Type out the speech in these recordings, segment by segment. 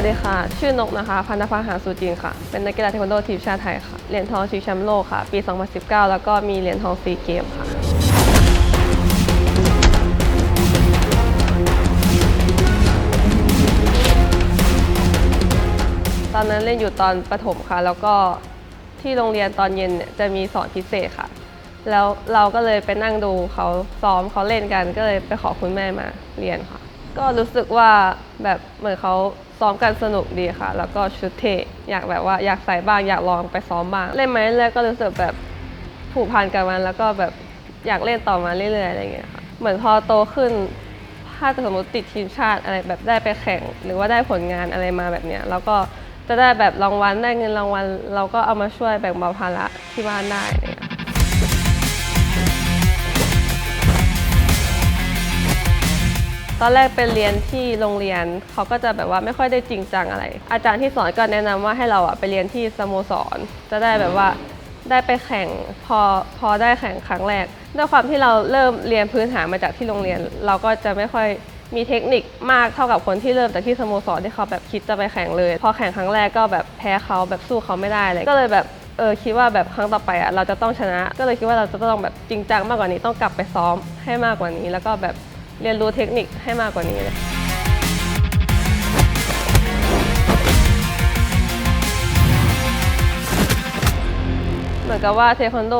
วัสดีค่ะ ชื่อนกนะคะ พันธภาหาสูจินค่ะ เป็นนักกีฬาเทควันโดทีมชาติไทยค่ะ เหรียญทองชิงแชมป์โลกค่ะ ปี 2019 แล้วก็มีเหรียญทองซีเกมค่ะ ตอนนั้นเล่นอยู่ตอนประถมค่ะ แล้วก็ที่โรงเรียนตอนเย็นเนี่ยจะมีสอนพิเศษค่ะ แล้วเราก็เลยไปนั่งดูเขาซ้อมเขาเล่นกัน ก็เลยไปขอคุณแม่มาเรียนค่ะ ก็รู้สึกว่าแบบเหมือนเขาซ้อมกันสนุกดีค่ะ แล้วก็ชุดเทอยากแบบว่าอยากใส่บ้างอยากลองไปซ้อมบ้าง เล่นมาเรื่อยๆก็รู้สึกแบบผูกพันกับมัน แล้วก็แบบอยากเล่นต่อมาเรื่อยๆอะไรอย่างเงี้ยค่ะเหมือนพอโตขึ้นถ้าสมมติติดทีมชาติอะไรแบบได้ไปแข่ง หรือว่าได้ผลงานอะไรมาแบบเนี้ยแล้วก็จะได้แบบรางวัลได้เงินรางวัล เราก็เอามาช่วยแบ่งเบาภาระที่บ้านได้ ตอนแรกเป็นเรียนที่โรงเรียนเขาก็จะแบบว่าไม่ค่อยได้จริงจังอะไร อาจารย์ที่สอนก็แนะนำว่าให้เราอะไปเรียนที่สโมสร จะได้แบบว่าได้ไปแข่งพอพอได้แข่งครั้งแรก ด้วยความที่เราเริ่มเรียนพื้นฐานมาจากที่โรงเรียน เราก็จะไม่ค่อยมีเทคนิคมากเท่ากับคนที่เริ่มจากที่สโมสรที่เขาแบบคิดจะไปแข่งเลย พอแข่งครั้งแรกก็แบบแพ้เขาแบบสู้เขาไม่ได้เลยก็เลยแบบเออคิดว่าแบบครั้งต่อไปอะเราจะต้องชนะ ก็เลยคิดว่าเราจะต้องแบบจริงจังมากกว่านี้ต้องกลับไปซ้อมให้มากกว่านี้ แล้วก็แบบ เรียนรู้เทคนิคให้มากกว่านี้เลยเหมือนกับว่าเทควันโด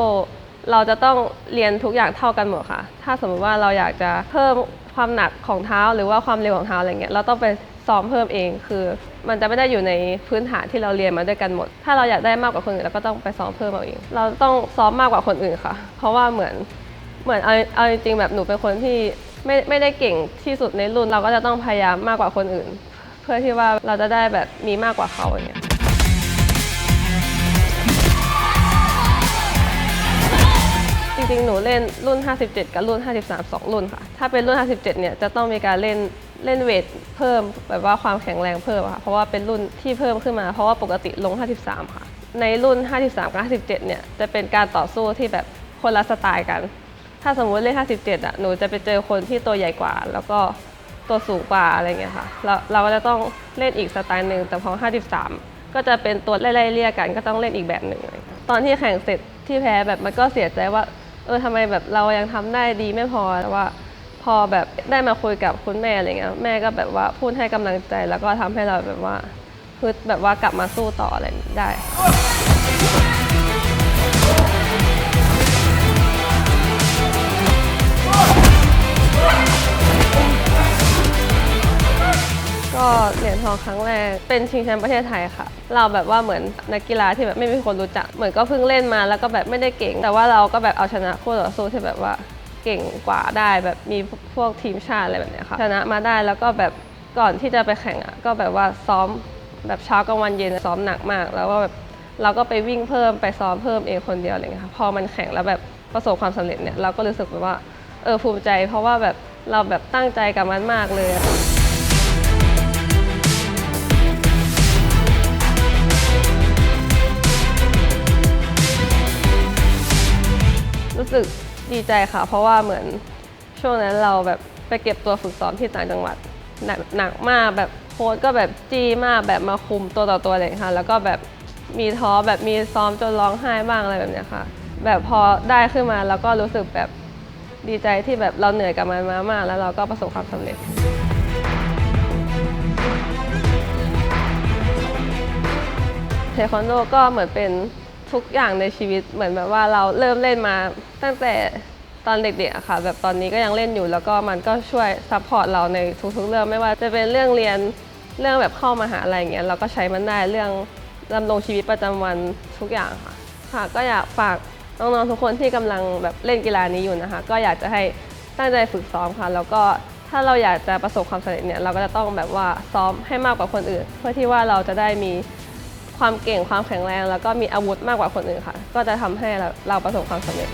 เราจะต้องเรียนทุกอย่างเท่ากันหมดค่ะ ถ้าสมมติว่าเราอยากจะเพิ่มความหนักของเท้าหรือว่าความเร็วของเท้าอะไรเงี้ยเราต้องไปซ้อมเพิ่มเองคือ มันจะไม่ได้อยู่ในพื้นฐานที่เราเรียนมาด้วยกันหมด ถ้าเราอยากได้มากกว่าคนอื่นเราก็ต้องไปซ้อมเพิ่มเอาเอง เราต้องซ้อมมากกว่าคนอื่นค่ะ เพราะว่าเหมือนเหมือนเอาเอาจริงๆแบบหนูเป็นคนที่ ไม่ไม่ได้เก่งที่สุดในรุ่น เราก็จะต้องพยายามมากกว่าคนอื่น เพื่อที่ว่าเราจะได้แบบมีมากกว่าเขาอย่างเงี้ยจริงๆ หนูเล่นรุ่น 57 กับรุ่น 53 2 รุ่นค่ะ ถ้าเป็นรุ่น 57 เนี่ยจะต้องมีการเล่นเล่นเวทเพิ่มแบบว่าความแข็งแรงเพิ่มค่ะ เพราะว่าเป็นรุ่นที่เพิ่มขึ้นมา เพราะว่าปกติลง 53 ค่ะ ในรุ่น 53 กับ 57 เนี่ยจะเป็นการต่อสู้ที่แบบคนละสไตล์กัน ถ้าสมมติเล่น57อะหนูจะไปเจอคนที่ตัวใหญ่กว่า แล้วก็ตัวสูงกว่าอะไรเงี้ยค่ะเราเราก็จะต้องเล่นอีกสไตล์หนึ่งแต่พอ 53 ก็จะเป็นตัวไล่ๆเลี่ยกันก็ต้องเล่นอีกแบบหนึ่งตอนที่แข่งเสร็จที่แพ้แบบมันก็เสียใจว่าเออทำไมแบบเรายังทำได้ดีไม่พอแต่ว่าพอแบบได้มาคุยกับคุณแม่อะไรเงี้ยแม่ก็แบบว่าพูดให้กำลังใจแล้วก็ทำให้เราแบบว่าฮึดแบบว่ากลับมาสู้ต่ออะไรได้ องครั้งแรก เป็นชิงแชมป์ประเทศไทยค่ะ เราแบบว่าเหมือนนักกีฬาที่แบบไม่มีคนรู้จัก เหมือนก็เพิ่งเล่นมาแล้วก็แบบไม่ได้เก่ง แต่ว่าเราก็แบบเอาชนะคู่ต่อสู้ที่แบบว่าเก่งกว่าได้แบบมีพวกทีมชาติอะไรแบบเนี้ยค่ะ ชนะมาได้แล้วก็แบบก่อนที่จะไปแข่งอะก็แบบว่าซ้อมแบบเช้ากลางวันเย็นซ้อมหนักมาก แล้วก็แบบเราก็ไปวิ่งเพิ่มไปซ้อมเพิ่มเองคนเดียวอะไรเงี้ยค่ะพอมันแข่งแล้วแบบประสบความสำเร็จเนี่ยเราก็รู้สึกแบบว่าเออภูมิใจ เพราะว่าแบบเราแบบตั้งใจกับมันมากเลย สึกดีใจค่ะ เพราะว่าเหมือนช่วงนั้นเราแบบไปเก็บตัวฝึกซ้อมที่ต่างจังหวัดหนักหนักมากแบบโค้ชก็แบบจี้มากแบบมาคุมตัวต่อตัวเลยค่ะ แล้วก็แบบมีท้อแบบมีซ้อมจนร้องไห้บ้างอะไรแบบนี้ค่ะ แบบพอได้ขึ้นมาแล้วก็รู้สึกแบบดีใจที่แบบเราเหนื่อยกับมันมามาก แล้วเราก็ประสบความสำเร็จเทควันโดก็เหมือนเป็น ทุกอย่างในชีวิตเหมือนแบบว่าเราเริ่มเล่นมาตั้งแต่ตอนเด็กๆอะค่ะ แบบตอนนี้ก็ยังเล่นอยู่แล้วก็มันก็ช่วยซัพพอร์ตเราในทุกๆเรื่องไม่ว่าจะเป็นเรื่องเรียนเรื่องแบบเข้ามาหาอะไรอย่างเงี้ยเราก็ใช้มันได้เรื่องดำรงชีวิตประจำวันทุกอย่างค่ะค่ะ ก็อยากฝากน้องๆทุกคนที่กำลังแบบเล่นกีฬานี้อยู่นะคะ ก็อยากจะให้ตั้งใจฝึกซ้อมค่ะ แล้วก็ถ้าเราอยากจะประสบความสำเร็จเนี่ยเราก็จะต้องแบบว่าซ้อมให้มากกว่าคนอื่น เพื่อที่ว่าเราจะได้มี ความเก่งความแข็งแรง แล้วก็มีอาวุธมากกว่าคนอื่นค่ะ ก็จะทำให้เราประสบความสำเร็จ